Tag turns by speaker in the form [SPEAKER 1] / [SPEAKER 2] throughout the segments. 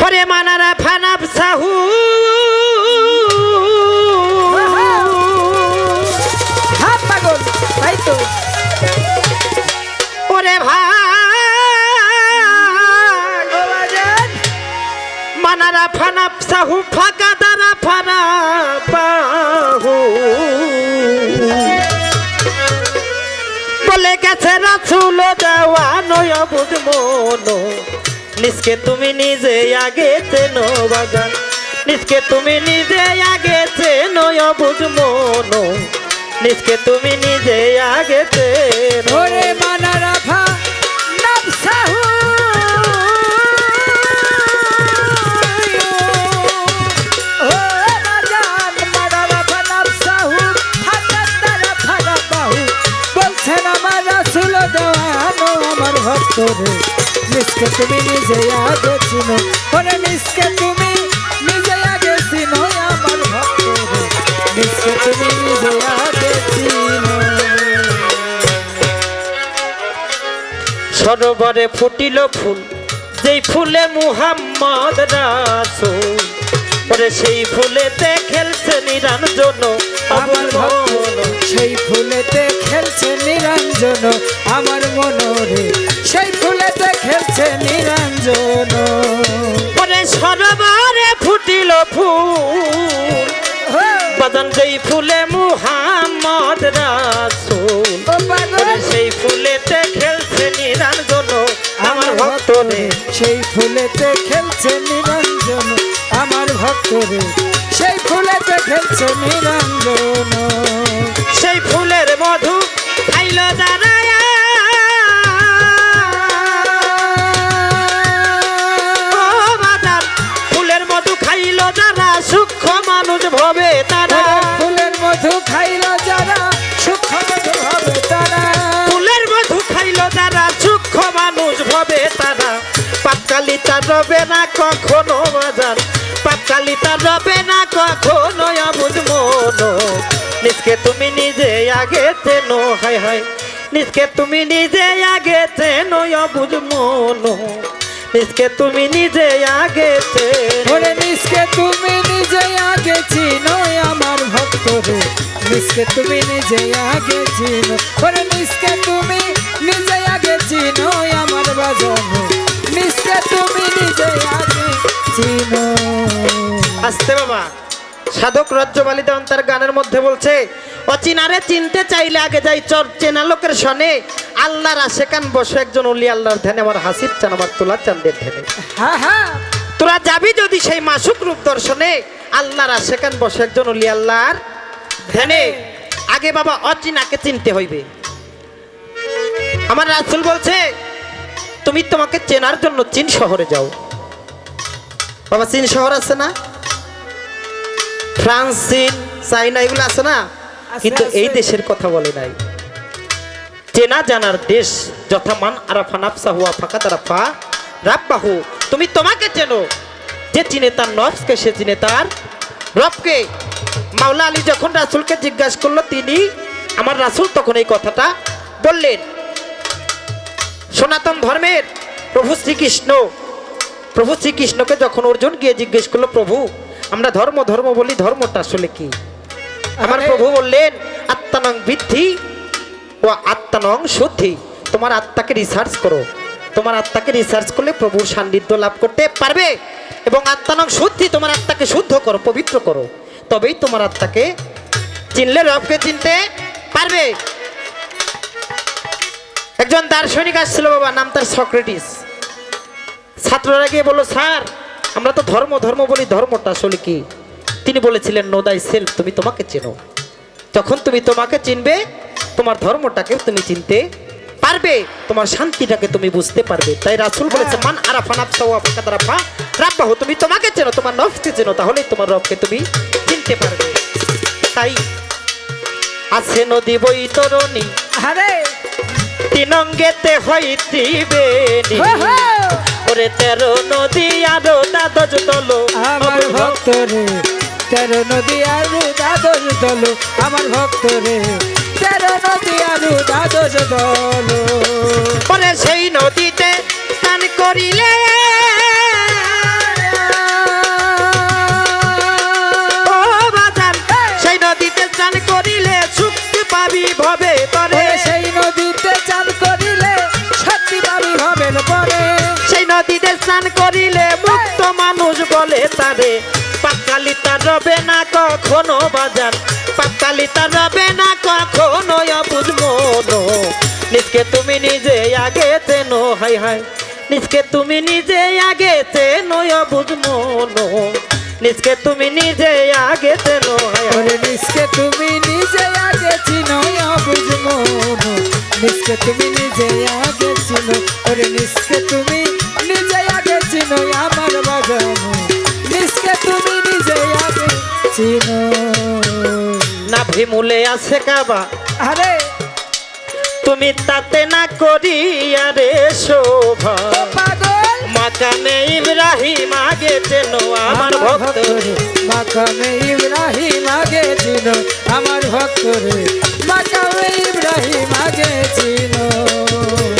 [SPEAKER 1] হরে মানারা ফানাব সাহু
[SPEAKER 2] তাই তো।
[SPEAKER 1] ওরে ভাই মানারা ফানাব সাহু ফাঁকা দারা ফানা বাহু বলে গেছে রাসুল দেওয়া নয় বুধ মন। নিজকে তুমি নিজে আগে চেনো বাগান। নিজকে তুমি নিজে আগে চেনো বুধ মন। নিজকে তুমি নিজে আগে চেনো।
[SPEAKER 2] ওরে মানা রাফা আমার ভক্ত রে। নিষ্কে তুমি নিজে আগে চিনো ওরে নিষ্কে তুমি নিজে আগে চিনো আমার নিষ্কে তুমি নিজে আগে চিনো
[SPEAKER 1] সরোবরে ফুটিল ফুল, যেই ফুলে মুহাম্মদ রাসূল, ওরে সেই ফুলেতে খেলছে নিরঞ্জন,
[SPEAKER 2] আমার ভক্ত সেই ফুলেতে খেলছে নিরঞ্জন আমার মনরে। সেই ফুলেতে খেলছে নিরঞ্জন।
[SPEAKER 1] ওরে সরোবরে ফুটিল ফুল।
[SPEAKER 2] ও
[SPEAKER 1] বাজান যেই ফুলে মুহাম্মদ রাসূল। সেই ফুলেতে খেলছে নিরঞ্জন আমার ভক্ত রে
[SPEAKER 2] সেই ফুলেতে খেলছে নিরঞ্জন আমার ভক্ত রে সেই ফুলেতে খেলছে নিরঞ্জন।
[SPEAKER 1] সেই ফুলের মধু খাইল যারা ফুলের মধু খাইল যারা সূক্ষ্ম মানুষ ভবে তারা।
[SPEAKER 2] ফুলের মধু খাইল যারা সুখ মধু হবে তারা।
[SPEAKER 1] ফুলের মধু খাইল যারা সূক্ষ্ম মানুষ ভবে তারা। পাতকালি তার রবে না কখনো পাতকালি তার রবে না কখনো নিজকে তুমি নিজে আগে চেনো, হায় হায়। নিজকে তুমি নিজে আগে চেনো বুঝ মন। নিজকে তুমি নিজে আগে
[SPEAKER 2] ওরে নিষ্কে তুমি নিজে আগে চিনো আমার ভক্ত রে। নিষ্কে তুমি নিজে আগে চিনো। ওরে নিষ্কে তুমি নিজে আগে চিনো আমার বাজানো নিষ্কে তুমি নিজে আগে চিনো
[SPEAKER 1] আসতে বাবা। সাধক রজ্জবালি দেওয়ান তার গানের মধ্যে বলছে অচিনারে চিনতে চাইলে আগে যাই চর চেনা লোকের সনে। আল্লাহর আশেকান বসে একজন অলি আল্লাহর ধ্যানে আমার হাসির চান আমার তোলা চান্দের ধ্যানে।
[SPEAKER 2] হ্যাঁ হ্যাঁ।
[SPEAKER 1] তোরা যাবি যদি সেই মাসুক রূপ দর্শনে। আল্লাহর আশেকান বসে একজন অলি আল্লাহর ধ্যানে। আগে বাবা অচিনাকে চিনতে হইবে। আমার রাসুল বলছে তুমি তোমাকে চেনার জন্য চীন শহরে যাও। বাবা চীন শহর আছে না? ফ্রান্স চীন চাইনা এগুলো আছে না? কিন্তু এই দেশের কথা বলে নাই। চেনা জানার দেশ যথামান আরাফা নাফসা হুয়া ফাঁকা তারাফা রাব্বাহু। তুমি তোমাকে চেনো যে চিনে তার নফসকে সে চিনে তার রবকে। মাওলা আলী যখন রাসুলকে জিজ্ঞাসা করল তিনি আমার রাসুল তখন এই কথাটা বললেন। সনাতন ধর্মের প্রভু শ্রীকৃষ্ণ প্রভু শ্রীকৃষ্ণকে যখন অর্জুন গিয়ে জিজ্ঞেস করল প্রভু আমরা ধর্ম ধর্ম বলি ধর্মটা আসলে কি? আমার প্রভু বললেন আত্মানং বৃদ্ধি ও আত্মানং শুদ্ধি। তোমার আত্মাকে রিসার্চ করো। তোমার আত্মাকে রিসার্চ করলে প্রভুর সান্নিধ্য লাভ করতে পারবে এবং আত্মানং শুদ্ধি তোমার আত্মাকে শুদ্ধ করো পবিত্র করো। তবেই তোমার আত্মাকে চিনলে রবকে চিনতে পারবে। একজন দার্শনিক আসছিল বাবা নাম তার সক্রেটিস। ছাত্ররা গিয়ে বলল স্যার আমরা তো ধর্ম ধর্ম বলি ধর্মটা আসলে কি? তিনি বলেছিলেন নো দাই সেলফ তুমি তোমাকে চেনো। যখন তুমি তোমাকে চিনবে তোমার ধর্মটাকে তুমি চিনতে পারবে তোমার শান্তিটাকে তুমি বুঝতে পারবে। তাই রাসুল বলেছে মান আরাফা নাফসা রাফা রাব্বাহু তুমি তোমাকে চেনো তোমার নফসকে চেনো তাহলেই তোমার রবকে তুমি চিনতে পারবে। তাই আছে নদী বৈতরণী।
[SPEAKER 2] আরে
[SPEAKER 1] তিনঙ্গেতে হইতিবে। ভরে তেরো নদী আরও দ্বাদশ তল
[SPEAKER 2] আমার ভক্ত রে তেরো নদী আরও দ্বাদশ তল আমার ভক্ত রে তেরো নদী আরও দ্বাদশ তল
[SPEAKER 1] বলে সেই নদীতে স্নান করিলে।
[SPEAKER 2] সেই নদীতে স্নান করিলে সুখ পাবি পরে।
[SPEAKER 1] নদীতে স্নান করিলে মুক্ত মানুষ বলে তারে। পাকালি তার রবে না কখনো বাজার পাকালি তার রবে না কখনো অবুঝ মনো নিজকে তুমি নিজে আগে চেনো, হাই হাই। নিজকে তুমি নিজে আগে চেনো অবুঝ মনো নিজকে তুমি নিজে আগে চেনো, হাই হাই।
[SPEAKER 2] নিষ্কে তুমি নিজে আগে চিনো অবুঝ মন নিষ্কে তুমি নিজে আগে চিনো, ওরে নিষ্কে তুমি
[SPEAKER 1] না ভিমুলে আছে কাবা।
[SPEAKER 2] আরে।
[SPEAKER 1] তুমি তাতে না করিয়া রে শোভা। মাকানে ইব্রাহিম আগে চেনো আমার ভক্ত।
[SPEAKER 2] মাকামে ইব্রাহিম আগে চিনো আমার ভক্ত রে। মাকামে ইব্রাহিম আগে চিনো।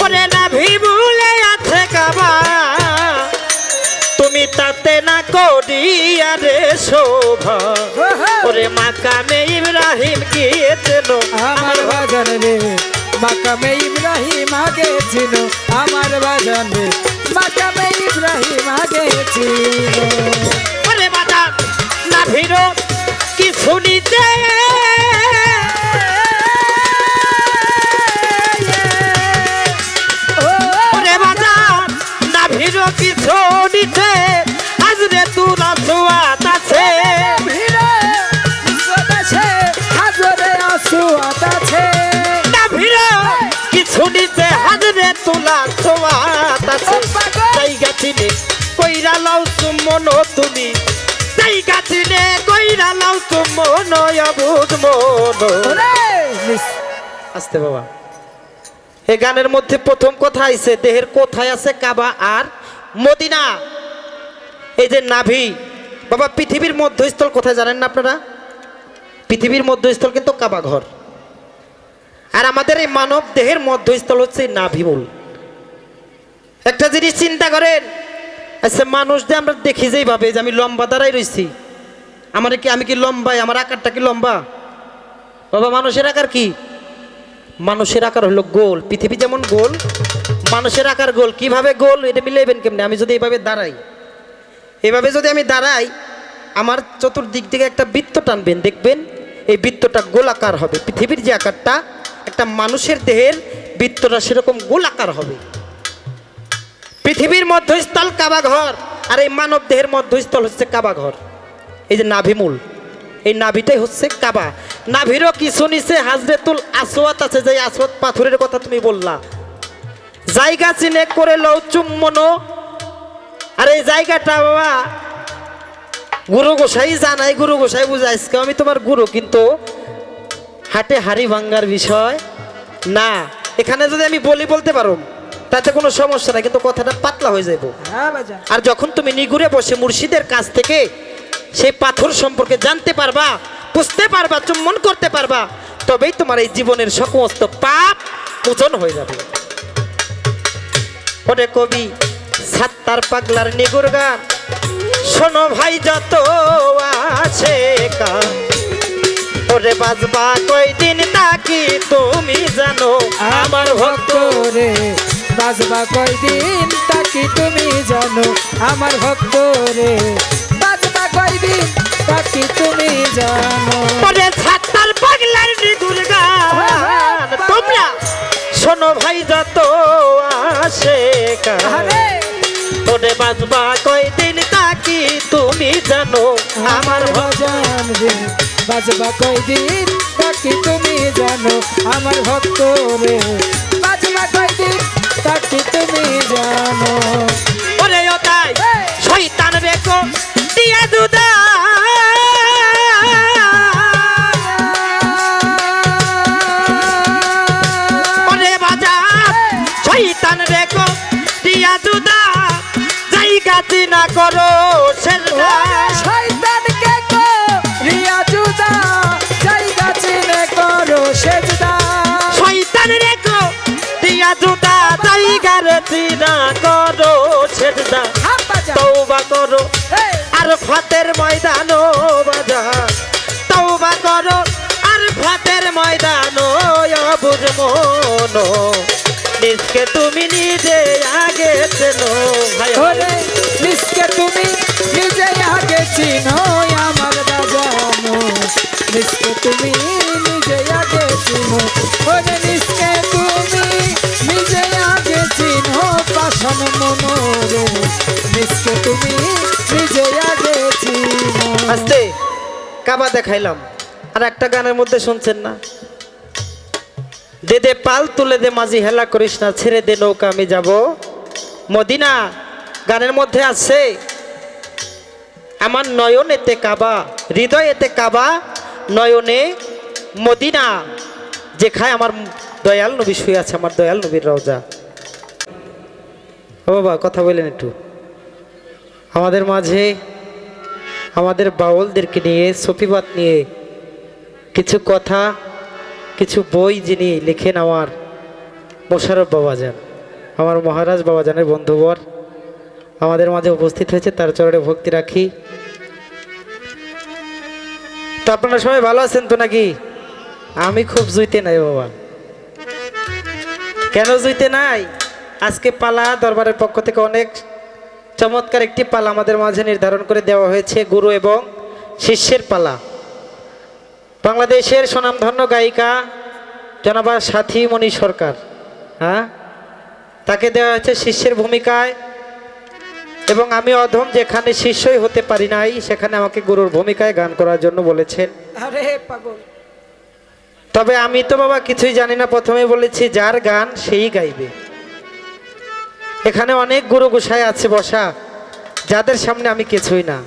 [SPEAKER 1] ওরে না ভিমুলে আছে কাবা। তাতে না করিয়া রে শোভা। ওরে মাকামে ইব্রাহিম গিয়েছিল।
[SPEAKER 2] আমার ভজন রে মাকামে ইব্রাহিম আগে ছিল আমার ভজন রে মাকামে ইব্রাহিম আগে
[SPEAKER 1] তুলা সোয়াত আছে। জায়গা চিনে কইরা লাও সুমন তুমি। জায়গা চিনে কইরা লাও সুমন অবুধ মন। আসতে বাবা। এই গানের মধ্যে প্রথম কথা আইছে দেহের কোথায় আছে কাবা আর মদিনা? এই যে নাভি। বাবা পৃথিবীর মধ্যস্থল কোথায় জানেন না আপনারা? পৃথিবীর মধ্যস্থল কিন্তু কাবা ঘর। আর আমাদের এই মানব দেহের মধ্যস্থল হচ্ছে নাভিমূল। একটা জিনিস চিন্তা করেন আচ্ছা মানুষ যে আমরা দেখি যেই ভাবে যে আমি লম্বা দাঁড়াই রইছি, আমার কি আমি কি লম্বাই আমার আকারটা কি লম্বা? বাবা, মানুষের আকার কি? মানুষের আকার হলো গোল, পৃথিবী যেমন গোল, মানুষের আকার গোল, কীভাবে গোল, এটা মিলাইবেন কেমনে? আমি যদি এইভাবে দাঁড়াই, এভাবে যদি আমি দাঁড়াই, আমার চতুর্দিক থেকে একটা বৃত্ত টানবেন, দেখবেন এই বৃত্তটা গোলাকার হবে, পৃথিবীর যে আকারটা, একটা মানুষের দেহের বৃত্তটা সেরকম গোলাকার হবে। পৃথিবীর মধ্যস্থল কাবা ঘর আর এই মানব দেহের মধ্যস্থল হচ্ছে কাবা ঘর এই যে নাভিমূল এই নাভিটাই হচ্ছে কাবা। নাভিরও কিছু নিচে হাজরেতুল আসওয়াত আছে যে আসওয়াত পাথরের কথা তুমি বললা। জায়গা চিনে করে লও চুম্বনো আর এই জায়গাটা বাবা, গুরু গোসাই জানাই, গুরু গোসাই বুঝাইছে আমি তোমার গুরু, কিন্তু হাটে হাড়ি ভাঙ্গার বিষয় না। এখানে যদি আমি বলি, বলতে পারো? তাতে কোনো সমস্যা নাই কিন্তু কথাটা পাতলা হয়ে যাব
[SPEAKER 2] হ্যাঁ
[SPEAKER 1] আর যখন তুমি নিগুড়ে বসে মুর্শিদের কাছ থেকে সেই পাথর সম্পর্কে জানতে পারবা বুঝতে পারবা চুম্বন করতে পারবা তবেই তোমার এই জীবনের সমস্ত পাপ মোচন হয়ে যাবে। ওরে কবি সাত্তার পাগলার নিগুর গান শোনো ভাই যত আছে কান। ওরে বাজবা কয়দিন তাকি তুমি জানো? আমার ভক্ত
[SPEAKER 2] রে বাজবা কয়দিন তাকি তুমি জানো? আমার ভক্ত রে বাজবা কয়দিন তাকি তুমি জানো?
[SPEAKER 1] ওরে সাত্তার পাগলার গান। তোমরা শোনো ভাই যত আসে কান
[SPEAKER 2] আরে
[SPEAKER 1] ওরে বাজবা কয়দিন তাকি তুমি জানো? আমার
[SPEAKER 2] আমার ভজন রে বাজবা কয়দিন তাকি তুমি জানো? আমার ভক্ত রে
[SPEAKER 1] তৌবা করো। আর ফাতের ময়দানো বাজা। তৌবা করো আর ফাতের ময়দানো সবুজ মন। নিজকে তুমি নিজে আগে চেনো। হায়।
[SPEAKER 2] নিষ্কে তুমি নিজে আগে চিনো আমার বাজানো। নিষ্কে তুমি নিজে আগে চিনো। নিষ্কে তুমি পাশন মনোরে নিষ্কে তুমি নিজে আগে
[SPEAKER 1] আস্তে, কাবা দেখাইলাম। আর একটা গানের মধ্যে শুনছেন না? দে দে পাল তুলে দে মাঝি হেলা করিস না, ছেড়ে দে নৌকা, আমি যাব। মদিনা, গানের মধ্যে আছে, আমার নয়নেতে কাবা, হৃদয়েতে কাবা, নয়নে মদিনা, যেখায় আমার দয়াল নবী শুয়ে আছে, আমার দয়াল নবীর রওজা। ও বাবা, কথা বলেন একটু। আমাদের মাঝে আমাদের বাউলদেরকে নিয়ে সফিবাত নিয়ে কিছু কথা, কিছু বই যিনি লিখেন আমার মোশারফ বাবাজান, আমার মহারাজ বাবাজানের বন্ধুবর, আমাদের মাঝে উপস্থিত হয়েছে, তার চরণে ভক্তি রাখি। তো আপনারা সবাই ভালো আছেন তো নাকি? আমি খুব জুইতে নাই বাবা। কেন জুইতে নাই? আজকে পালা দরবারের পক্ষ থেকে অনেক চমৎকার একটি পালা আমাদের মাঝে নির্ধারণ করে দেওয়া হয়েছে গুরু এবং শিষ্যের পালা। বাংলাদেশের স্বনামধন্য গায়িকা জনাবা সাথী মণি সরকার হ্যাঁ? তাকে দেওয়া হয়েছে শিষ্যের ভূমিকায় এবং আমি অধম যেখানে শিষ্যই হতে পারি নাই সেখানে আমাকে গুরুর ভূমিকায় গান করার জন্য বলেছেন।
[SPEAKER 2] আরে পাগল।
[SPEAKER 1] তবে আমি তো বাবা কিছুই জানি না প্রথমে বলেছি যার গান সেই গাইবে। এখানে অনেক গুরু গোসাই আছে বসা যাদের সামনে আমি কিছুই না।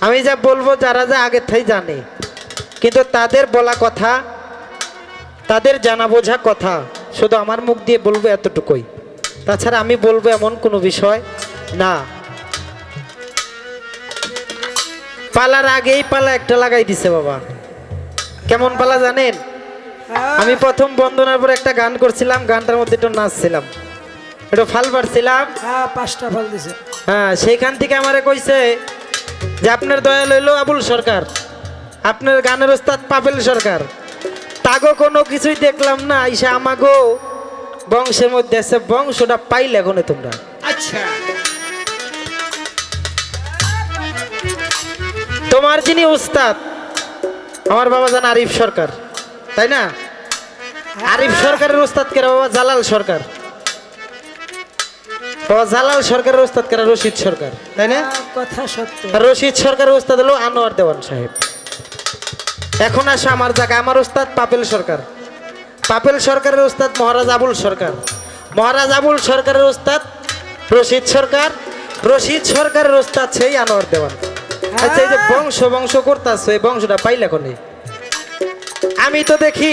[SPEAKER 1] আমি যা বলব যারা যা আগের থেকে জানে। কিন্তু তাদের বলা কথা তাদের জানা বোঝা কথা শুধু আমার মুখ দিয়ে বলব এতটুকুই। তাছাড়া আমি বলব এমন কোনো বিষয় না। পালার আগেই পালা একটা লাগাই দিছে বাবা। কেমন পালা জানেন? আমি প্রথম বন্দনার পর একটা গান করছিলাম গানটার মধ্যে একটু নাচছিলাম। একটু ফাল পারছিলাম।
[SPEAKER 2] হ্যাঁ পাঁচটা ফল দিছে।
[SPEAKER 1] হ্যাঁ সেইখান থেকে আমারে কইছে যে আপনার দয়া লইল আবুল সরকার আপনার গানের ওস্তাদ পাপেল সরকার। তাগো কোনো কিছুই দেখলাম না ইসে আমাগো বংশের মধ্যে আছে বংশটা পাইলে এখনও তোমরা।
[SPEAKER 2] আচ্ছা।
[SPEAKER 1] তোমার যিনি উস্তাদ আমার বাবা জান আরিফ সরকার তাই না? আরিফ সরকারের উস্তাদ কেরা বাবা? জালাল সরকার। জালাল সরকারের উস্তাদ কেরা? রশিদ সরকার। তাই না?
[SPEAKER 2] হ্যাঁ, কথা সত্য।
[SPEAKER 1] রশিদ সরকারের উস্তাদ হলো আনোয়ার দেওয়ান সাহেব। এখন আসো আমার জায়গায় আমার উস্তাদ পাপেল সরকার। পাপেল সরকারের উস্তাদ মহারাজ আবুল সরকার। মহারাজ আবুল সরকারের উস্তাদ রশিদ সরকার। রশিদ সরকারের উস্তাদ সেই আনোয়ার দেওয়ান। আচ্ছা এই যে বংশ বংশ করতেছ এই বংশটা পাইলে কোনে? আমি তো দেখি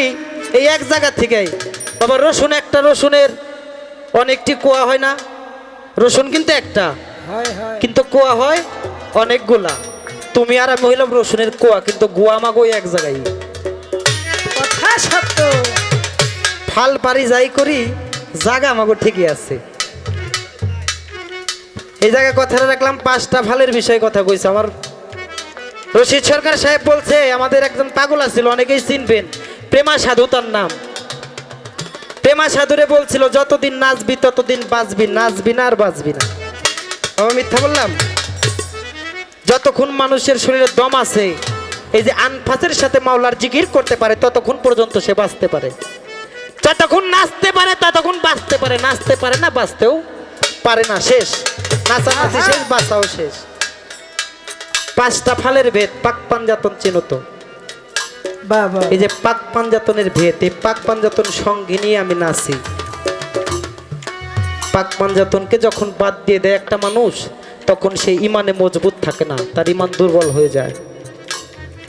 [SPEAKER 1] এই এক জায়গা থেকেই। বাবা রসুন একটা রসুনের অনেকটি কুয়া হয় না? রসুন কিন্তু একটা। কিন্তু কোয়া হয় অনেকগুলা। তুমি আর আমি হইলাম রসুনের কোয়া কিন্তু গুয়া মাগো এক জায়গায়।
[SPEAKER 2] কথা সত্য।
[SPEAKER 1] ফাল পারি যাই করি জাগা আমাগো ঠিকই আছে। এই জায়গায় কথাটা রাখলাম পাঁচটা ফালের বিষয়ে কথা কইছে আমার। রশিদ সরকার সাহেব বলছে আমাদের একজন পাগল আছিল অনেকেই চিনবেন। প্রেমা সাধু তার নাম। প্রেমা সাধুরে বলছিল, যতদিন নাচবি, ততদিন বাঁচবি নাচবি না আর বাঁচবি না। আমি মিথ্যা বললাম? যতক্ষণ মানুষের শরীরে দম আছে, এই যে আনফাসের সাথে মাওলার জিকির করতে পারে, ততক্ষণ পর্যন্ত সে বাঁচতে পারে। যতক্ষণ নাচতে পারে, ততক্ষণ বাঁচতে পারে, নাচতে পারে না, বাঁচতেও পারে না, শেষ। নাচানাচি শেষ, বাঁচাও শেষ। পাঁচটা ফালের ভেদ, পাক পাঞ্জাতন চেনো তো
[SPEAKER 2] বাবা
[SPEAKER 1] এই যে পাক পাঞ্জাতনের ভেদ এই পাক পাঞ্জাতন সঙ্গে নিয়ে আমি নাচি। পাক পাঞ্জাতনকে যখন বাদ দিয়ে দেয় একটা মানুষ, তখন সে ইমানে মজবুত থাকে না, তার ইমান দুর্বল হয়ে যায়।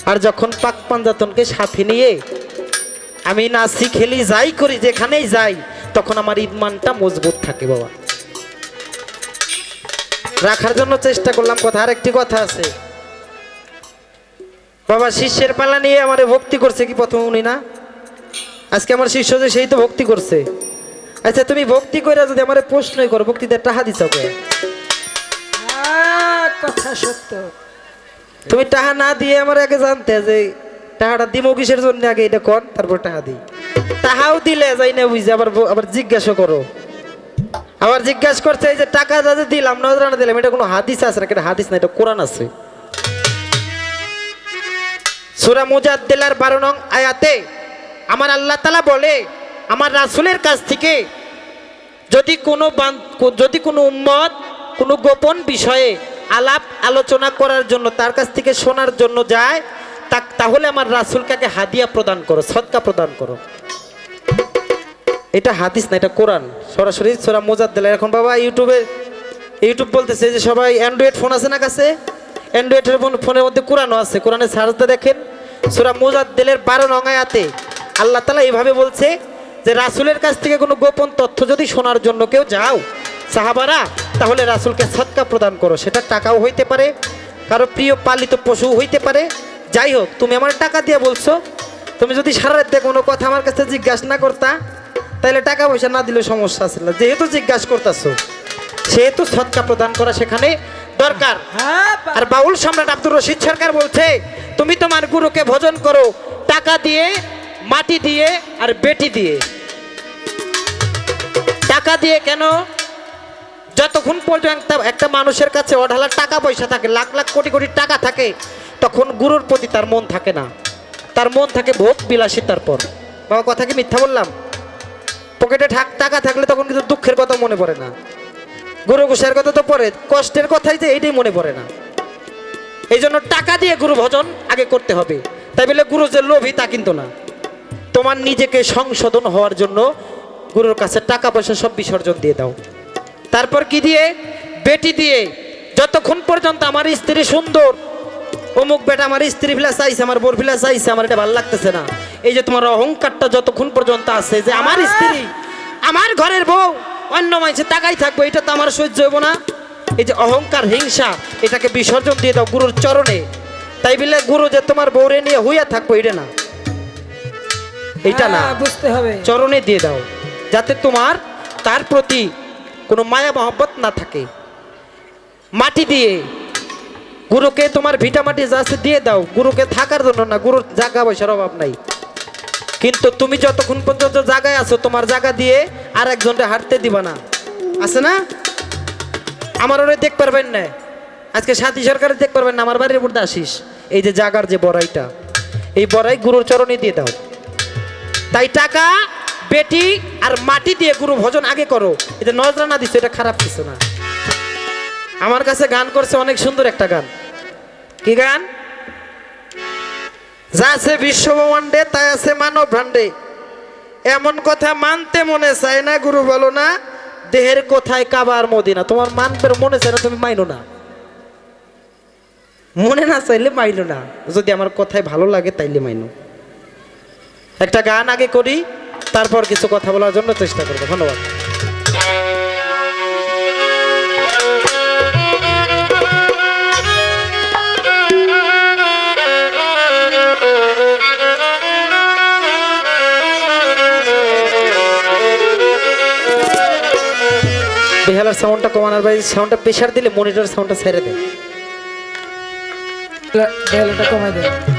[SPEAKER 1] আর যখন পাক পাঞ্জাতনকে সাথে নিয়ে আমি নাচি, খেলি, যাই করি, যেখানেই যাই, তখন আমার ইমানটা মজবুত থাকে বাবা। রাখার জন্য চেষ্টা করলাম, কথা আর একটি কথা আছে। বাবা শিষ্যের পালা নিয়ে আমারে ভক্তি করছে কি প্রথম উনি না? আজকে আমার শিষ্য যে সেই তো ভক্তি করছে। আচ্ছা তুমি ভক্তি করে যদি আমার প্রশ্নই করো ভক্তিতে টাহা দিছ
[SPEAKER 2] হ্যাঁ, কথা সত্য।
[SPEAKER 1] তুমি টাহা না দিয়ে আমার আগে জানতে যে টাকাটা দিমো কিসের জন্য আগে এটা কর তারপর টাকা দিই। তাহাও দিলে যাই না বুঝে আবার আবার জিজ্ঞাসা করো। আবার জিজ্ঞাসা করছে এই যে টাকা যাতে দিলাম নজরানা দিলাম এটা কোনো হাদিস আছে না এটা হাদিস না এটা কোরআন আছে। সুরা মুজাদ্দিলার বারো নং আয়াতে আমার আল্লাহ তালা বলে, আমার রাসুলের কাছ থেকে যদি কোনো যদি কোনো উম্মত কোনো গোপন বিষয়ে আলাপ আলোচনা করার জন্য, তার কাছ থেকে শোনার জন্য যায় তা- তাহলে আমার রাসুলকে আগে হাদিয়া প্রদান করো সৎকা প্রদান করো। এটা হাদিস না, এটা কোরআন। সরাসরি সোরা মোজাদ দিলে এখন বাবা ইউটিউবে, ইউটিউব বলতেছে যে সবাই অ্যান্ড্রয়েড ফোন আছে না কাছে? অ্যান্ড্রয়েডের ফোন- ফোনের মধ্যে কোরআনও আছে। কোরআনে সার্চতে দেখেন, সোরা মোজাদ দিলের বারো নঙায়াতে আল্লাহ তালা এইভাবে বলছে যে, রাসুলের কাছ থেকে কোনো গোপন তথ্য যদি শোনার জন্য কেউ যাও, সাহাবারা, তাহলে রাসুলকে সৎকা প্রদান করো। সেটা টাকাও হইতে পারে, কারও প্রিয় পালিত পশু হইতে পারে। যাই হোক, তুমি আমার টাকা দিয়ে বলছো, তুমি যদি সারা রাত কোনো কথা আমার কাছে জিজ্ঞাসা না করতা, তাহলে টাকা পয়সা না দিলে সমস্যা আছে। না যেহেতু জিজ্ঞাসা করতেছো, সেহেতু সৎকা প্রদান করা সেখানে দরকার।
[SPEAKER 2] হ্যাঁ
[SPEAKER 1] আর বাউল সম্রাট আব্দুর রশিদ সরকার বলছে তুমি তোমার গুরুকে ভোজন করো টাকা দিয়ে মাটি দিয়ে আর বেটি দিয়ে। টাকা দিয়ে কেন? যতক্ষণ পর্যন্ত একটা- মানুষের কাছে অঢালা টাকা পয়সা থাকে লাখ লাখ কোটি কোটি টাকা থাকে তখন গুরুর প্রতি তার মন থাকে না। তার মন থাকে ভোগ বিলাসিতার পর। বাবা কথা কি মিথ্যা বললাম? পকেটে ঠাক- টাকা থাকলে তখন কিন্তু দুঃখের কথা মনে পড়ে না। গুরু গোসাইয়ের কথা তো পরে, কষ্টের কথাই যে এইটাই মনে পড়ে না। এই জন্য টাকা দিয়ে গুরু ভজন আগে করতে হবে। তাই বলে গুরু যে লোভী তা কিন্তু না। তোমার নিজেকে সংশোধন হওয়ার জন্য গুরুর কাছে টাকা পয়সা সব বিসর্জন দিয়ে দাও। তারপর কি দিয়ে? বেটি দিয়ে। যতক্ষণ পর্যন্ত আমার স্ত্রী সুন্দর, অমুক বেটা আমার স্ত্রী ফিলা চাইছে, আমার বোর ফিলা চাইছে, আমার এটা ভালো লাগতেছে না। এই যে তোমার অহংকারটা যতক্ষণ পর্যন্ত আছে যে আমার স্ত্রী, আমার ঘরের বউ অন্য মানুষের টাকাই থাকব এটা তো আমার সহ্য হইব না। এই যে অহংকার হিংসা এটাকে বিসর্জন দিয়ে দাও গুরুর চরণে। তাই বলে গুরু যে তোমার বউরে নিয়ে হইয়া থাকব এটা না। এইটা না।
[SPEAKER 2] হ্যাঁ, বুঝতে হবে।
[SPEAKER 1] চরণে দিয়ে দাও যাতে তোমার তার প্রতি কোনো মায়া মহব্বত না থাকে। মাটি দিয়ে গুরুকে তোমার ভিটা মাটি যা আছে দিয়ে দাও। গুরুকে থাকার জন্য না গুরুর জায়গা পয়সার অভাব নাই। কিন্তু তুমি যতক্ষণ পর্যন্ত জায়গায় আছো, তোমার জায়গা দিয়ে আর একজনকে হাঁটতে দিবা না। আছে না? আমার ওরে দেখ পারবেন না। আজকে সাথী সরকারে দেখ পারবেন না, আমার বাড়ির মধ্যে আসিস। এই যে জাগার যে বড়াইটা, এই বড়াই গুরুর চরণে দিয়ে দাও। তাই টাকা, বেটি আর মাটি দিয়ে গুরু ভজন আগে করো। এটা নজরা না দিচ্ছে এটা খারাপ কিছু না। আমার কাছে গান করছে, অনেক সুন্দর একটা গান। কি গান? যা আছে বিশ্ব ব্রহ্মাণ্ডে তাই আছে মানব ভ্রাণ্ডে এমন কথা মানতে মনে চায় না, গুরু বলো না, দেহের কোথায় কাবার মদিনা? তোমার মানতে মনে চায় না, তুমি মাইনো না। মনে না চাইলে মাইলো না। যদি আমার কথায় ভালো লাগে, তাইলে মাইনো। একটা গান আগে করি, তারপর কিছু কথা বলার জন্য চেষ্টা করব। ধন্যবাদ। বেহালার সাউন্ডটা কমানোর বাইরে সাউন্ডটা প্রেশার দিলে মনিটর সাউন্ডটা ছেড়ে দেয়
[SPEAKER 2] ডেলাটা কমাই দেয়